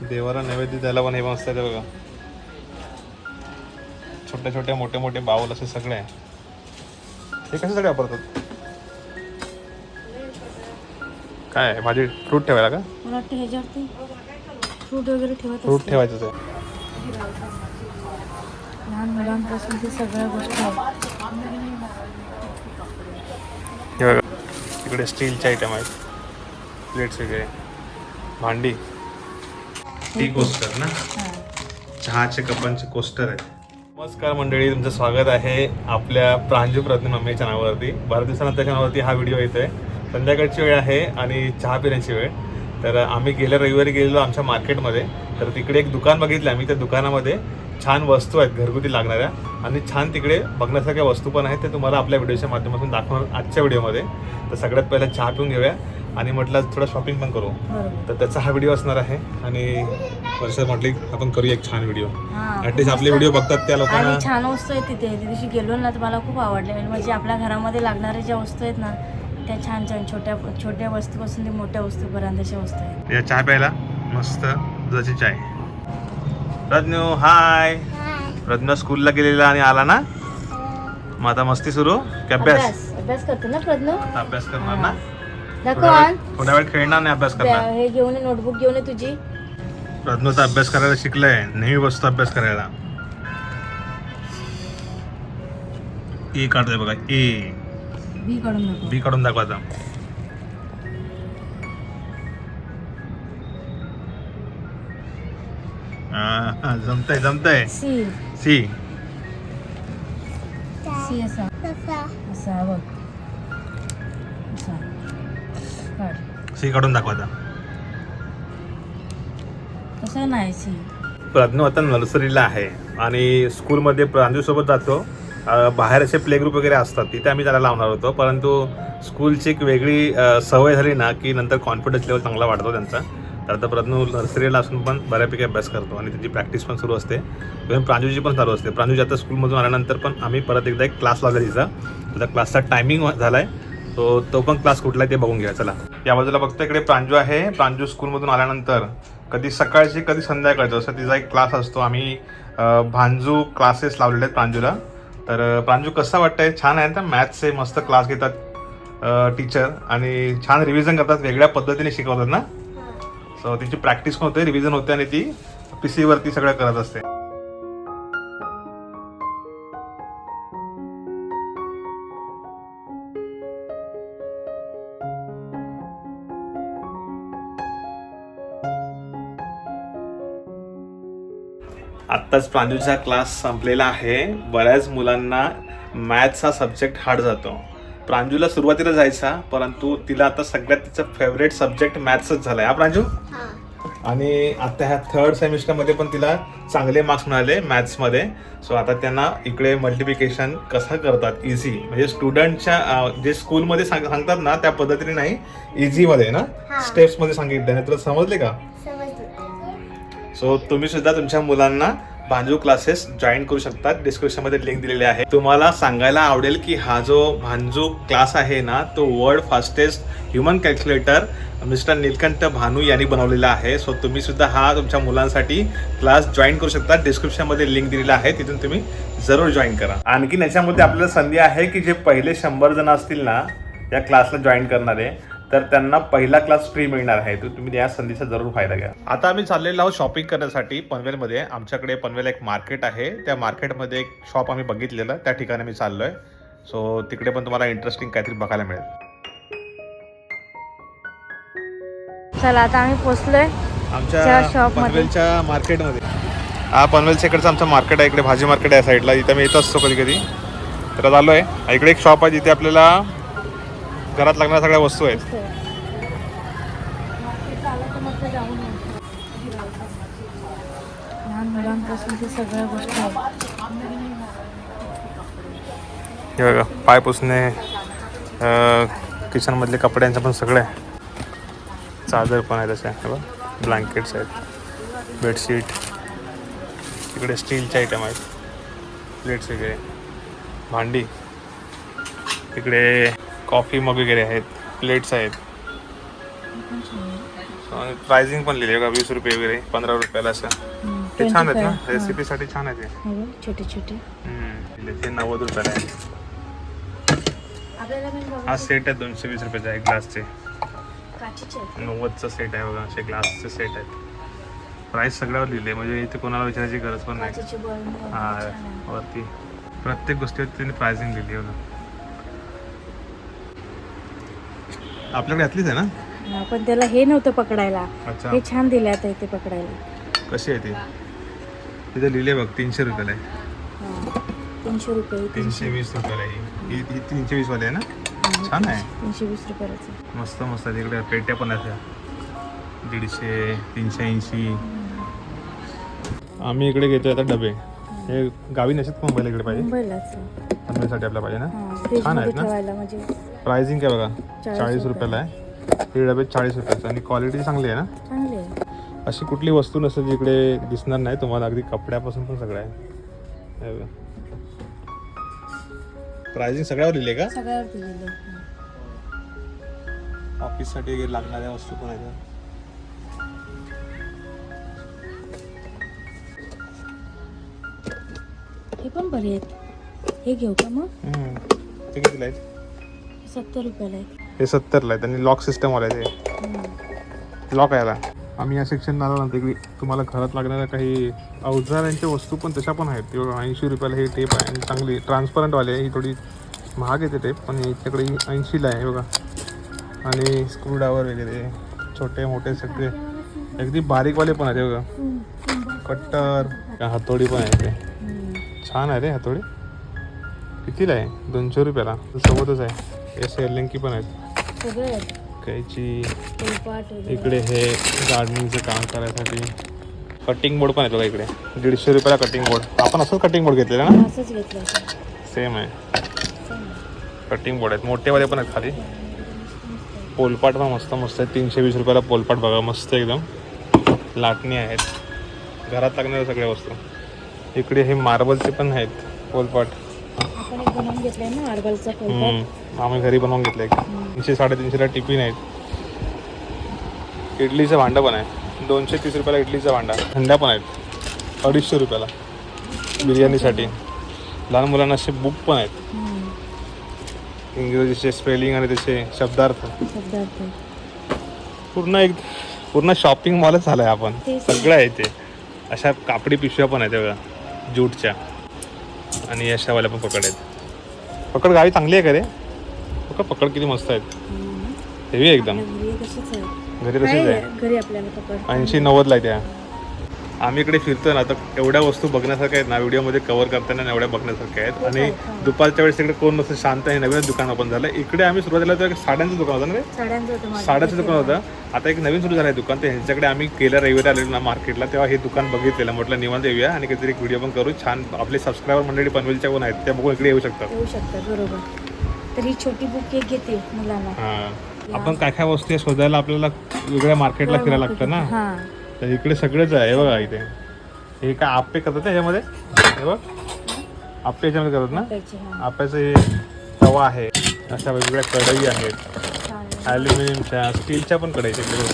देवाला नैवेद्य द्यायला पण हे मस्त आहे बघा. छोटे छोटे मोठे मोठे बाउल असे सगळे आहे. हे कशासाठी वापरतात? काय आहे? भाजी फ्रूट ठेवायला का? मला वाटतं ह्याच्यावरती फ्रूट वगैरे ठेवत फ्रूट असते. ठेवायचंच आहे. लहान मुलांपासून ते सगळ्या गोष्टी आहेत. हे बघा इकडे स्टीलचे आयटम आहेत. प्लेट्स वगैरे. भांडी. टी कोस्टर ना? चहाचे कपांचे कोस्टर आहे नमस्कार मंडळी तुमचं स्वागत आहे आपल्या प्रांजू प्रज्ञ मम्मी चॅनलवरती. बऱ्याच दिवसानंतर चॅनलवरती हा व्हिडिओ येतोय. संध्याकाळची वेळ आहे आणि चहा पिण्याची वेळ. तर आम्ही गेल्या रविवारी गेलेलो आमच्या मार्केटमध्ये. तर तिकडे एक दुकान बघितलं आम्ही. त्या दुकानामध्ये छान वस्तू आहेत घरगुती लागणाऱ्या. आणि छान तिकडे बघण्यासारख्या वस्तू पण आहेत. ते तुम्हाला आपल्या व्हिडिओच्या माध्यमातून दाखवणार आजच्या व्हिडिओमध्ये. तर सगळ्यात पहिला चहा पिऊन घेऊया. आणि म्हटलं थोडं शॉपिंग पण करू. तर त्याचा हा व्हिडिओ असणार आहे. आणि वर्षात म्हटली आपण करूया एक छान व्हिडिओ हा ऍटलीस्ट आपले व्हिडिओ बघतात त्या लोकांना. आणि छान वस्तू आहेत तिथे. त्या दिवशी गेलो ना तर मला खूप आवडले. म्हणजे आपल्या घरामध्ये लागणाऱ्या ज्या वस्तू आहेत ना त्या छान छान छोट्या छोट्या वस्तूपासून ते मोठ्या वस्तूपर्यंत अशा वस्तू आहेत. या चहा प्यायला. मस्त दुधाची चाय. रज्ञू हाय रज्ञू स्कूलला गेलेला आणि आला ना? मग आता मस्ती सुरू? की अभ्यास? अभ्यास. अभ्यास करतो ना प्रज्ञ अभ्यास करणार ना? थोडा. वेळ खेळणार नाही अभ्यास करणार. हे घेऊन ये नोटबुक घेऊन ये तुझी. रत्नूचा अभ्यास करायला शिकलाय नेहमी बसतो अभ्यास करायला. ए काढतोय बघा ए बी काढून बी काढून दाखवा आता. हा, जमतंय जमतंय. सी सी सी असा. असा बघ. असा. काढ. सी काढून दाखवा आता. तसा नाही सी प्रज्ञू आता नर्सरीला आहे. आणि स्कूलमध्ये प्रांजूसोबत जातो. बाहेर असे प्ले ग्रुप वगैरे असतात तिथे आम्ही त्याला लावणार होतो. परंतु स्कूलची एक वेगळी सवय झाली ना की नंतर कॉन्फिडन्स लेवल चांगला वाढतो त्यांचा. तर आता प्रज्ञू नर्सरीला असून पण बऱ्यापैकी अभ्यास करतो आणि त्याची प्रॅक्टिस पण सुरू असते. इव्हन प्रांजूची पण चालू असते. प्रांजूची आता स्कूलमधून आल्यानंतर पण आम्ही परत एकदा एक क्लास लावला तिचा. त्याचा क्लासचा टायमिंग झाला आहे तो तो पण क्लास कुठला आहे ते बघून घ्या चला. या बाजूला बघतो इकडे प्रांजू आहे. प्रांजू स्कूलमधून आल्यानंतर कधी सकाळची कधी संध्याकाळचं असं तिचा एक क्लास असतो. आम्ही भांजू क्लासेस लावलेले आहेत प्रांजूला. तर प्रांजू कसं वाटतंय? छान आहे ना? मॅथ्सचे मस्त क्लास घेतात टीचर आणि छान रिव्हिजन करतात वेगळ्या पद्धतीने शिकवतात ना? सो तिची प्रॅक्टिस पण होते रिव्हिजन होते आणि ती पी सीवरती सगळं करत असते. आत्ताच प्रांजूचा क्लास संपलेला आहे. बऱ्याच मुलांना मॅथ्स हा सब्जेक्ट हार्ड जातो. प्रांजूला सुरुवातीला जायचा परंतु तिला आता सगळ्यात तिचा फेवरेट सब्जेक्ट मॅथ्सच झालाय. हा प्रांजू? आणि आता ह्या थर्ड सेमिस्टरमध्ये पण तिला चांगले मार्क्स मिळाले मॅथ्समध्ये सो आता त्यांना इकडे मल्टिप्लिकेशन कसं करतात? इझी म्हणजे स्टुडंटच्या जे स्कूलमध्ये सांग सांगतात ना त्या पद्धतीने नाही इझीमध्ये ना? स्टेप्समध्ये सांगितलं. नाही तुला समजले का? सो तुम्ही सुद्धा तुमच्या मुलांना भांजू क्लासेस जॉईन करू शकता डिस्क्रिप्शनमध्ये लिंक दिलेली आहे. तुम्हाला सांगायला आवडेल की हा जो भांजू क्लास आहे ना तो world fastest human calculator mister Neelkanth Bhanu यांनी बनवलेला आहे. सो तुम्ही सुद्धा हा तुमच्या मुलांसाठी क्लास जॉईन करू शकता डिस्क्रिप्शनमध्ये लिंक दिलेला आहे. तिथून तुम्ही जरूर जॉईन करा. आणखीन याच्यामध्ये आपल्याला संधी आहे की जे पहिले शंभर जण असतील ना या क्लासला जॉईन करणारे तर त्यांना पहिला क्लास फ्री मिळणार आहे. तर तुम्ही या संधीचा जरूर फायदा घ्या. आता आम्ही चाललेलो आहोत शॉपिंग करण्यासाठी पनवेलमध्ये. आमच्याकडे पनवेल एक मार्केट आहे. त्या मार्केटमध्ये एक शॉप आम्ही बघितलेलं. त्या ठिकाणी मी चाललोय. सो तिकडे पण तुम्हाला इंटरेस्टिंग काहीतरी बघायला मिळेल. चला आता आम्ही पोचलोय आमच्या. पनवेलच्या मार्केटमध्ये हा पनवेलच्या इकडचं आमचं मार्केट आहे. इकडे भाजी मार्केट आहे साईडला इथं मी येत असतो कधी कधी तर आलो आहे इकडे एक शॉप आहे जिथे आपल्याला घरात लागणाऱ्या सगळ्या वस्तू आहेत. लहान मुलांपासून ते सगळ्या गोष्टी हे बघा पाय पुसणे किचनमधले कपड्यांचं पण सगळं. आहे चादर पण आहे तशा हे बघा ब्लँकेट्स आहेत बेडशीट इकडे स्टीलचे आयटम आहेत प्लेट्स वगैरे भांडी इकडे कॉफी मग वगैरे आहेत प्लेट्स आहेत. प्राइसिंग पण लिहिली का वीस रुपये वगैरे पंधरा रुपयाला असं. ते छान आहेत ना? 25, हा. रेसिपीसाठी छान आहे ते. हो छोटे छोटे. हम्म. ते नव्वद रुपयाला आहे. हा सेट आहे दोनशे वीस रुपयाचा आहे ग्लासचे. नव्वदचा सेट आहे बघा असे ग्लासचे सेट आहेत. प्राइस सगळ्यावर लिहिले म्हणजे इथे कोणाला विचारायची गरज पण नाही. हा. वरती. प्रत्येक गोष्टीवर त्यांनी प्राइसिंग लिहिली बघा. आपल्याकडे घातलीच आहे ना? पण त्याला हे नव्हतं पकडायला. अच्छा. हे छान दिले आता इथे पकडायला. कशी आहे ती? तिथे लिहिले बघ तीनशे रुपयाला आहे. तीनशे रुपये तीनशे. वीस रुपयाला ही. ही- तीनशे वीस वाली आहे ना? छान आहे. तीनशे वीस रुपयाचं मस्त मस्त तिकडे पेट्या पण आहेत. दीडशे तीनशे ऐंशी. आम्ही इकडे घेतोय आता डबे. हे गावी नसेल मुंबईला इकडे पाहिजे. मुंबईलाच फॅमिलीसाठी आपल्या पाहिजे ना? छान आहेत ना? ठेवायला म्हणजे प्राइसिंग काय बघा? चाळीस चाळीस रुपये. रुपयाला आहे. हे डबे चाळीस रुपयाचं आणि क्वालिटी चांगली आहे ना चांगले आहे. अशी कुठली वस्तू नसेल जी इकडे दिसणार नाही तुम्हाला अगदी कपड्यापासून पण सगळं आहे. प्राइसिंग सगळ्यावर लिहिले का सगळ्यावर दिलेलं आहे. ऑफिससाठी वगैरे लागणाऱ्या वस्तू पण आहेत हे पण बरे आहेत हे घेऊ का मग. ते कितीला आहेत सत्तर रुपयाला आहे हे सत्तरला आहेत आणि लॉक सिस्टम वाले ते. लॉक यायला आम्ही या सेक्शन ना ते तुम्हाला घरात लागणाऱ्या काही अवजारांच्या वस्तू पण तशा पण आहेत. ते ऐंशी रुपयाला हे टेप आहे. आणि चांगली ट्रान्सपरंटवाली आहे. ही थोडी महाग येते टेप पण याच्याकडे ऐंशीला आहे बघा. आणि स्क्रूड्रायव्हर वगैरे छोटे मोठे सगळे. अगदी बारीकवाले पण आहेत बघा. कट्टर हातोडी पण आहे ते. छान आहे रे हातोडी. कितीला आहे? दोनशे रुपयाला. सोबतच आहे. हे सेरलिंकी पण आहेत. सगळे कैची इकडे हे गार्डनिंगचं काम करायसाठी. कटिंग बोर्ड पण आहे बघा इकडे. दीडशे रुपयाला कटिंग बोर्ड आपण असंच कटिंग बोर्ड घेतलेला ना? असंच घेतलं होतं. सेम आहे. कटिंग बोर्ड आहेत. मोठेवाले पण आहेत खाली. पोलपाट पण मस्त मस्त आहे तीनशे वीस रुपयाला पोलपाट बघा. मस्त एकदम. लाटणी आहेत. घरात लागणाऱ्या सगळ्या वस्तू. इकडे हे मार्बलचे पण आहेत पोलपाट. आपण एक बनवून घेतलंय ना मार्बलचा फुलपाट हम्म. आम्ही घरी बनवून घेतलं एक तीनशे साडेतीनशेला टिफिन आहेत. इडलीचं भांडं पण आहे. दोनशे तीस रुपयाला इडलीचा भांडा. हंड्या पण आहेत. अडीचशे रुपयाला. बिर्याणीसाठी. लहान मुलांना असे बुक पण आहेत. हम्म. इंग्रजीचे स्पेलिंग आणि त्याचे शब्दार्थ. शब्दार्थ. पूर्ण एक पूर्ण शॉपिंग मॉलच झालं आहे आपण. तेच. सगळं आहे ते. अशा कापडी पिशव्या पण आहेत बघा. ज्यूटच्या. आणि अशावाल्या पण पकड आहेत. पकड गावी चांगली आहे का रे? पकड पकड किती मस्त आहेत. हेवी एकदम. घरी तशीच आहे घरी आहे? आपल्याला पकड. ऐंशी नव्वदला आहे त्या. आम्ही इकडे फिरतो ना तर एवढ्या वस्तू बघण्यासारख्या आहेत ना व्हिडिओमध्ये कव्हर करताना एवढ्या बघण्यासारख्या आहेत. आणि दुपारच्या वेळेस तिकडे कोण नसतं शांत आहे नवीन दुकान ओपन झालं इकडे आम्ही सुरुवातीला तर साड्यांचं दुकान होतं ना? साड्यांचं दुकान होतं. आता एक नवीन सुरू झालं आहे दुकान तर ह्यांच्याकडे आम्ही गेल्या रविवारी आलेलो ना मार्केटला तेव्हा हे दुकान बघितलेलं. म्हटलं निवांत येऊया आणि काहीतरी एक व्हिडिओ पण करू. छान आपले सबस्क्रायबर मंडळी पनवेलच्या कोण आहेत त्या बघून इकडे येऊ शकतात. येऊ शकतात बरोबर. तर ही छोटी बुक एक घेते मुलांना. हां. आपण काय काय वस्तू शोधायला आपल्याला वेगळ्या मार्केटला फिरायला लागतं ना? हा. तर इकडे सगळंच आहे बघा इथे. हे काय आप्पे करतात ह्याच्यामध्ये? हे बघ. आप्पे ह्याच्यामध्ये करतात ना? आप्याचं हे. तवा आहे. अशा वेगवेगळ्या कढई आहेत. ॲल्युमिनियमच्या स्टीलच्या पण कढई बघ.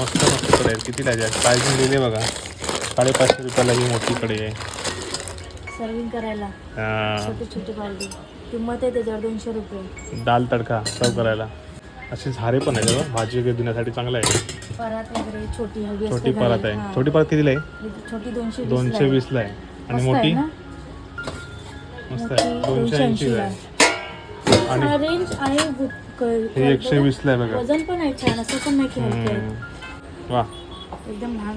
मस्त मस्त कढई आहेत. किती लागल्या प्राईसिंग लिहिले बघा. साडेपाचशे रुपयाला ही मोठी कढई आहे. सर्विंग करायला. अं, छोटी छोटी बालदी किंमत आहे त्याच्यावर दोनशे रुपये. दाल तडका सर्व करायला. असे झारे पण आहेत. बघा भाजी वगैरे देण्यासाठी चांगलं आहे. परात वगैरे छोटी हवी छोटी असते परत घरी. आहे. छोटी परत कितीला आहे? छोटी दोनशे वीसला दोनशे आहे. वीसला आहे. आणि मस्त मोठी? आहे ना? मस्त आहे. मोठी दोनशे ऐंशीला आहे. आणि हा, रेंज आहे क- हे एकशे वीसला आहे बघा. वजन पण आहे छान असं पण नाही की हलके आहे. हम्म. वा. एकदम लहान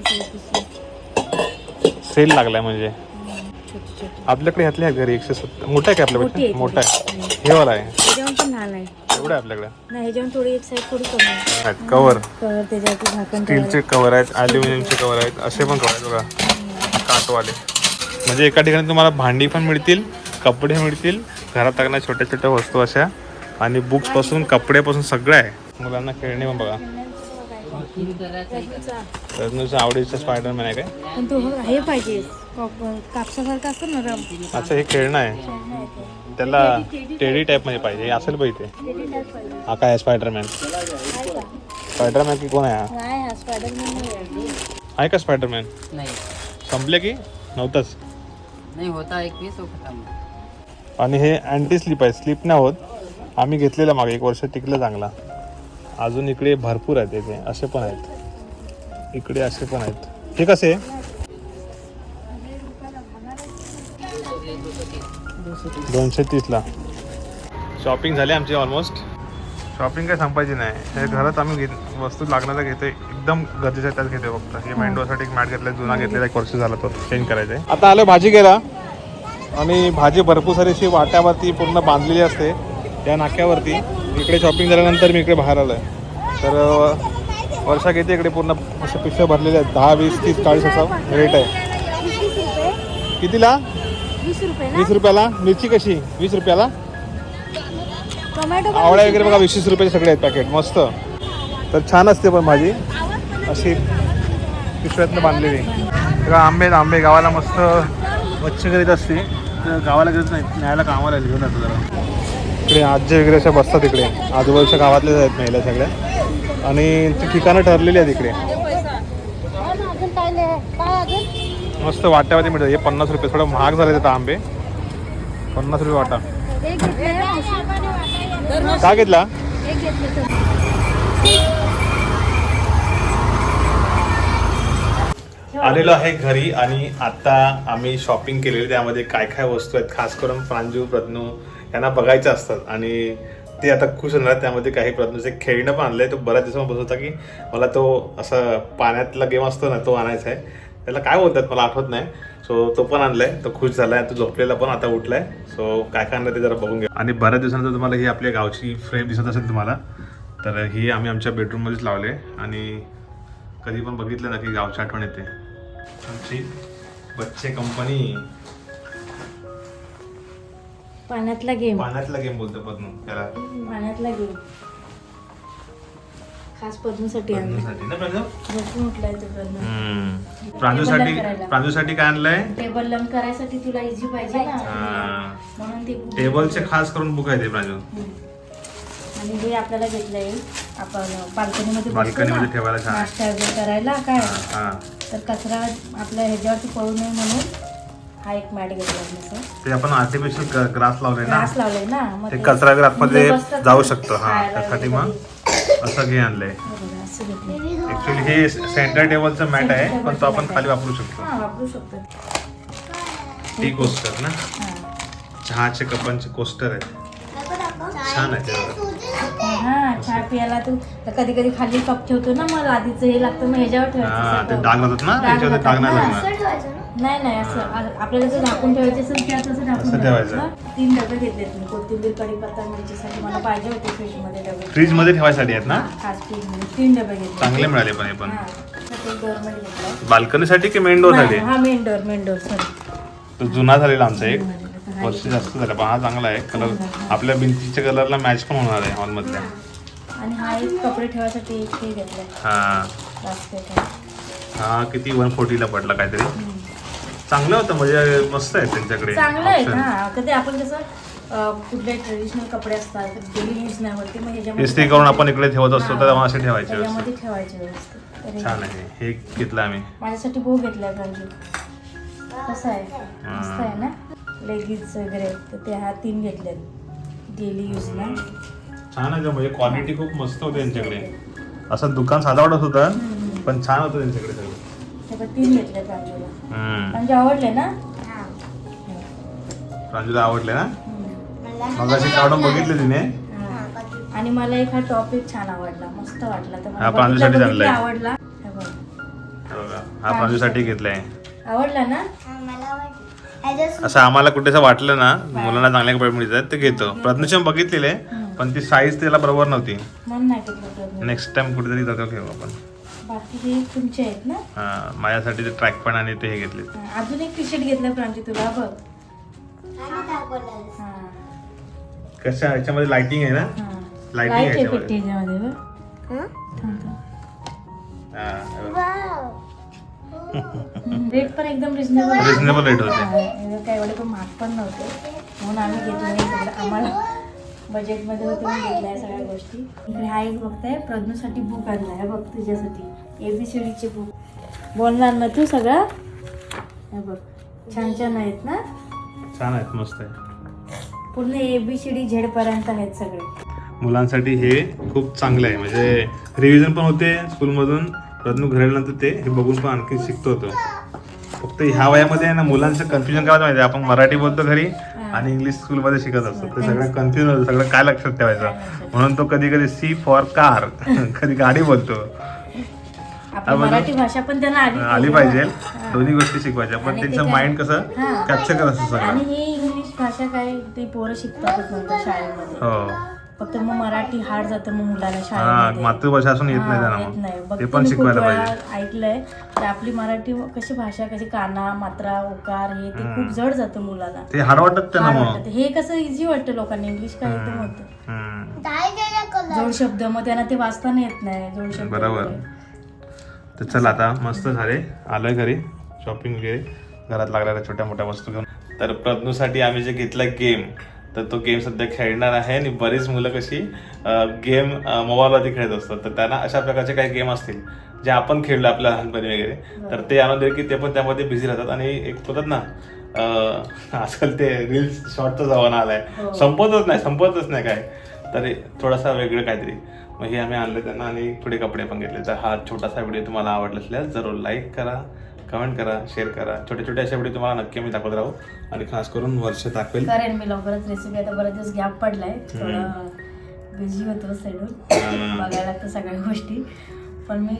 सेल लागलाय म्हणजे. छोटी छोटी. आपल्याकडे ह्यातले आहे घरी एकशे सत्तर. मोठा आहे का मोठी आपल्याकडे आहे मोठा. आहे. हे वाला आहे. ह्याच्यावर पण लहान आहे. एवढं आपल्याकडे? नाही ह्याच्यावर थोडी एक साईड थोडी कमी आहे. कवर कलर त्याच्यावरती झाकण स्टीलचे कवर आहेत ॲल्युमिनियमचे कवर आहेत असे पण कवर आहेत बघा. काटवाले म्हणजे एका ठिकाणी तुम्हाला भांडी पण मिळतील कपडे मिळतील घरात लागणाऱ्या छोट्या छोट्या वस्तू अशा. आणि बुक्सपासून कपड्यापासून सगळं आहे. मुलांना खेळणे पण बघा. रजनीचा. आवडीचं स्पायडरमॅन आहे काय? पण तो हे पाहिजे. कॉप- कापसासारखा असतो ना रम अच्छा हे खेळणं आहे. त्याला टेडी टाईपमध्ये पाहिजे. हे असेल पाहिजे पाहिजे. हा काय स्पायडरमॅन आहे का? स्पायडरमॅन की कोण आहे हा? नाही हा स्पायडरमॅन आहे. का स्पायडरमॅन नहीं. संपले की? नव्हतंच. नहीं होता एक पीस खत्म. आणि हे अँटी स्लिप आहे. स्लिप नाही होत. आम्ही घेतलेलं मागे. एक वर्ष टिकलं चांगला. अजून इकडे भरपूर आहेत इथे असे पण आहेत. इकडे असे पण आहेत. हे कसे? दोनशे तीसला. शॉपिंग झाली आमची ऑलमोस्ट शॉपिंग काय संपायची नाही. हे घरात आम्ही घेत वस्तू लागणाऱ्या घेतोय. एकदम गरजेच्या त्यात घेतोय फक्त. हे मेंढोसाठी एक मॅट घेतलाय जुना घेतलेला एक वर्ष झाला तो. चेंज करायचा आहे आता आलो भाजी गेला आणि भाजी भरपूर सारी अशी वाट्यावरती पूर्ण बांधलेली असते त्या नाक्यावरती. इकडे शॉपिंग झाल्यानंतर मी इकडे बाहेर आलो आहे तर वर्षा घेते इकडे पूर्ण असे पिशव्या भरलेल्या आहेत? दहा वीस तीस चाळीस असा रेट आहे. कितीला? वीस रुपये वीस रुपयाला. मिरची कशी? वीस रुपयाला. आवळ्या वगैरे बघा वीस वीस रुपयाचे सगळे आहेत पॅकेट मस्त. तर छान असते पण भाजी. अशी पिशव्यातनं बांधलेली. तर आंबे आंबे. गावाला मस्त मच्छी करीत असते. तर गावाला गेलं नाही न्यायला कामाला घेऊन जातो जरा. इकडे आजी वगैरे अशा बसतात इकडे. आजूबाजूच्या गावातल्याच आहेत महिला सगळ्या. आणि ती ठिकाणं ठरलेली आहेत इकडे. मस्त वाट्यावरती मिळतात. हे पन्नास रुपये. थोडं महाग झाले आता आंबे पन्नास रुपये वाटा. का घेतला? आलेलो आहे घरी आणि आता आम्ही शॉपिंग केलेली. त्यामध्ये काय काय वस्तू आहेत? खास करून प्रांजू प्रज्ञू यांना बघायचं असतात आणि ते आता खुश होणार त्यामध्ये काही प्रज्ञूचे खेळणं पण आणलंय तो बऱ्याच दिवसांपासून बसत होता की मला तो असं पाण्यातला गेम असतो ना तो आणायचा आहे. त्याला काय बोलतात मला आठवत नाही. सो तो पण आणलाय तो खुश झालाय तो झोपलेला पण आता उठलाय. सो काय काय आणलं ते जरा बघून घ्या आणि बऱ्याच दिवसानंतर तुम्हाला ही आपल्या गावची फ्रेम दिसत असेल तुम्हाला तर ही आम्ही आमच्या बेडरूममध्येच लावले. आणि कधी पण बघितलं ना की गावची आठवण येते आमची बच्चे कंपनी पाण्यातला गेम. पाण्यातला गेम बोलतो पद्मू त्याला. पाण्यातला गेम. खास पद्मसाठी आणलं पद्मूसाठी. ना प्रांजू उठलाय तो पद्म. प्रांजूसाठी. प्रांजूसाठी काय आणलंय? टेबल लंब करायसाठी तुला इझी पाहिजे ना. म्हणून ते टेबलचे खास करून बुक आहे ते प्रांजू. आणि हे आपल्याला घेतलंय आपण बाल्कनीमध्ये बाल्कनीमध्ये ठेवायला. नाश्ता करायला. काय. तर कचरा आपल्या ह्याच्यावरती पडू नये म्हणून हा एक मॅट घेतला ते आपण आर्टिफिशियल ग्रास लावलंय ना. ग्रास लावलाय ना मग ते कचरा वगैरे आतमध्ये मुलं बसतात जाऊ शकतो हा त्यासाठी. मग असं घे आणलंय. हे. ऍक्च्युली हे सेंटर टेबलचं मॅट आहे पण तो आपण खाली. वापरू शकतो. हा वापरू शकतो. टी कोस्टर ना. हा. चहाचे कपांचे कोस्टर आहे. छान आहे हा चहा पियाला तू. कधी कधी खाली कप ठेवतो ना मग आधीच हे लागतं मग ह्याच्यावर हा ठेवायचं ते सगळं. डाग लागतात ना डाग त्याच्यावर लागतात डाग नाही ना. नाही. नाही असं आ- आपल्याला जर झाकून ठेवायचे असेल त्या तसं असं झाकून ठेवायचं. ठेवायचं. तीन डबे घेतले तुम्ही कोथिंबीर कढीपत्ता मिरचीसाठी मला पाहिजे होते फ्रीजमध्ये डबे. फ्रीजमध्ये ठेवायसाठी आहेत ना? खास फ्रीजमध्ये. तीन डबे घेतले चांगले मिळाले पण हे पण. हा तर ते डोअरमध्ये घेतला. बाल्कनीसाठी की मेन डोरसाठी हा main door main door sorry तो जुना झालेला आमचा एक. वर्ष जास्त झाला पण हा चांगला आहे. कलर आपल्या भिंतीच्या कलरला मॅच पण होणार आहे हॉल मधल्या. आणि हा एक कपडे ठेवायसाठी हे हा. किती? वन फोर्टीला पडला काहीतरी. चांगलं होतं म्हणजे मस्त आहे त्यांच्याकडे चांगलं आहे कधी आपण कसं कुठले ट्रेडिशनल कपडे असतात डेली यूज नाही होत ते मग ह्याच्यामध्ये इस्त्री करून आपण इकडे ठेवत असतो. तर तेव्हा असे ठेवायचे छान आहे. हे घेतलं आम्ही. माझ्यासाठी गांजी कसं आहे? मस्त आहे ना? लेगिन्स वगैरे तर ते हा तीन घेतले डेली यूजला. छान आहे म्हणजे क्वालिटी खूप मस्त होती त्यांच्याकडे. असं दुकान साधा वाटत होतं पण छान होतं त्यांच्याकडे सगळं. तीन घेतले आवडले ना? प्रांजूला आवडले ना. मग अशी काढून बघितले तिने. हा. आणि मला एक हा टॉपिक छान आवडला मस्त वाटला. हा, प्रांजूसाठी आणलाय. आवडला हे बघ. हे बघा, हा प्रांजूसाठी घेतलाय. आवडला ना? असं आम्हाला कुठे असं वाटलं ना मुलांना चांगले कपडे मिळतात ते घेतो. प्रज्ञाचे बघितलेले पण ती साईज त्याला बरोबर नव्हती. मन नाही घेतलं प्रज्ञा. नेक्स्ट टाइम कुठेतरी जातो घेऊ आपण. बाकी हे तुमचे आहेत ना? हा, माझ्यासाठी ते ट्रॅक पॅन्ट आणि ते हे घेतले. अजून एक टी शर्ट घेतला प्रांची तुला बघ. हा. कशा याच्यामध्ये लाइटिंग आहे ना? लाइट आहे याच्यामध्ये. हा. रेट पण एकदम रिझनेबल Reasonable rate होते. काय एवढे पण महाग पण नव्हते. म्हणून आम्ही घेतले हे सगळं आम्हाला बजेटमध्ये होते घेतल्या सगळ्या गोष्टी. इकडे हा एक बघताय प्रज्ञूसाठी बुक आणलाय. बघ तुझ्यासाठी. एबीसीडीचे बुक बोलणार ना तू सगळं? हे बघ. छान छान आहेत ना? छान आहेत मस्त आहे पूर्ण एबीसीडी झेड पर्यंत आहेत सगळे. मुलांसाठी हे खूप चांगलं आहे. म्हणजे रिव्हिजन पण होते स्कूलमधून प्रज्ञू घरी आल्यानंतर ते हे बघून पण आणखी शिकतो होतो फक्त ह्या वयामध्ये आहे ना मुलांचं कन्फ्युजन काय होतं माहिती? आपण मराठी बोलतो घरी आणि इंग्लिश स्कूलमध्ये शिकत असतो. ते सगळं कन्फ्युजन होतं सगळं काय लक्षात ठेवायचं? म्हणून तो कधी कधी सी फॉर कार कधी गाडी बोलतो. मराठी भाषा पण त्यांना आली पाहिजे. दोन्ही गोष्टी शिकवायच्या. पण त्यांचं माइंड कसं. कॅप्चर करत असतं आणि सगळं. ही इंग्लिश भाषा काय ते पोरं शिकतातच नंतर शाळेमध्ये. हो. फक्त मग मराठी हार्ड जातं मग मुलाला हा शाळेमध्ये. मातृभाषा असून येत नाही हा, त्यांना येत नाही. मग बघते ते पण मी शिकवायला वेळा पाहिजे. ऐकलंय की आपली मराठी कशी भाषा कशी काना मात्रा उकार हे ते खूप जड जातं मुलाला ते हाड वाटत त्यांना मग. वाटतं. हे कसं इझी वाटतं लोकांना? इंग्लिश काय एकदम होतं? हम्म. जोड शब्द मग त्यांना ते वाचताना येत नाही. जोड शब्द बरोबर. वगैरे. तर चला आता मस्त झाले. आलोय घरी शॉपिंग वगैरे. घरात लागणाऱ्या छोट्या मोठ्या वस्तू घेऊन. तर प्रज्ञूसाठी आम्ही जे घेतलं गेम तर तो गेम सध्या खेळणार आहे आणि बरीच मुलं कशी गेम मोबाईलवरती खेळत असतात. तर त्यांना अशा प्रकारचे काही गेम असतील जे आपण खेळलो आपल्या लहानपणी वगैरे तर ते आणून की ते पण त्यामध्ये बिझी राहतात. आणि एक बोलतात ना आजकाल ते रील्स शॉर्टचा जमाना आलाय. हो. संपतच नाही संपतच नाही काय. तर थोडासा वेगळं काहीतरी. मग हे आम्ही आणले त्यांना आणि थोडे कपडे पण घेतले. तर हा छोटासा व्हिडिओ तुम्हाला आवडला असल्यास जरूर लाईक करा. कमेंट करा शेअर करा. छोटे छोटे असे व्हिडिओ तुम्हाला नक्की मी दाखवत राहू. आणि खास करून वर्ष दाखवेल. करेन मी लवकरच रेसिपी आता बरेच दिवस गॅप पडलाय. थोडं बिझी होतो शेड्यूल बघायला लागतं सगळ्या गोष्टी. पण मी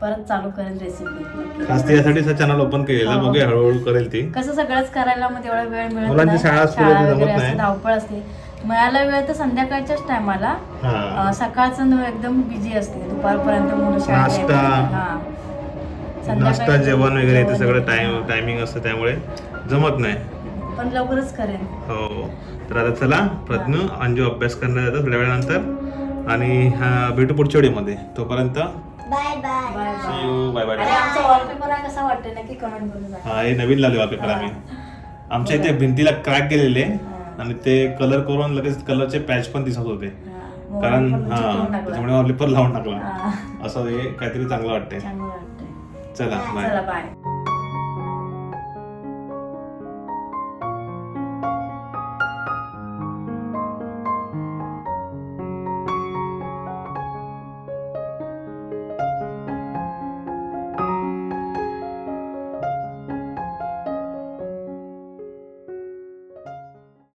परत चालू करेन रेसिपी खास त्यासाठी चॅनल ओपन केलेलं. बघूया हळूहळू करेल ती. कसं सगळंच करायला मग तेवढा वेळ मिळत मुलांची नाही. शाळा शाळा जमत वगैरे नाही. धावपळ असते. मिळाला वेळ तर संध्याकाळच्याच टायमाला हा. सकाळचं न एकदम बिझी असते. दुपारपर्यंत मुलं शाळेत नाश्ता. यायला. हा. नाश्ता जेवण वगैरे ते जेवण सगळं. टाइम टायमिंग असतं त्यामुळे जमत नाही. पण लवकरच करेन. हो. तर आता चला प्रज्ञ अंजू अभ्यास करण्यात येतात थोड्या वेळानंतर. आणि हा भेटू पुढच्या व्हिडिओमध्ये तोपर्यंत बाय बाय आमचा वॉलपेपर हा कसा वाटतोय नक्की कमेंट करून सांगा. हा हे नवीन लावले वॉलपेपर आम्ही. आमच्या इथे भिंतीला क्रॅक गेलेले आणि ते कलर करून लगेच कलरचे पॅच पण दिसत होते. कारण हा. त्याच्यामुळे वॉलपेपर लावून टाकला. हा. असं हे काहीतरी चांगलं वाटतंय. चांगलं वाटतंय चला बाय चला बाय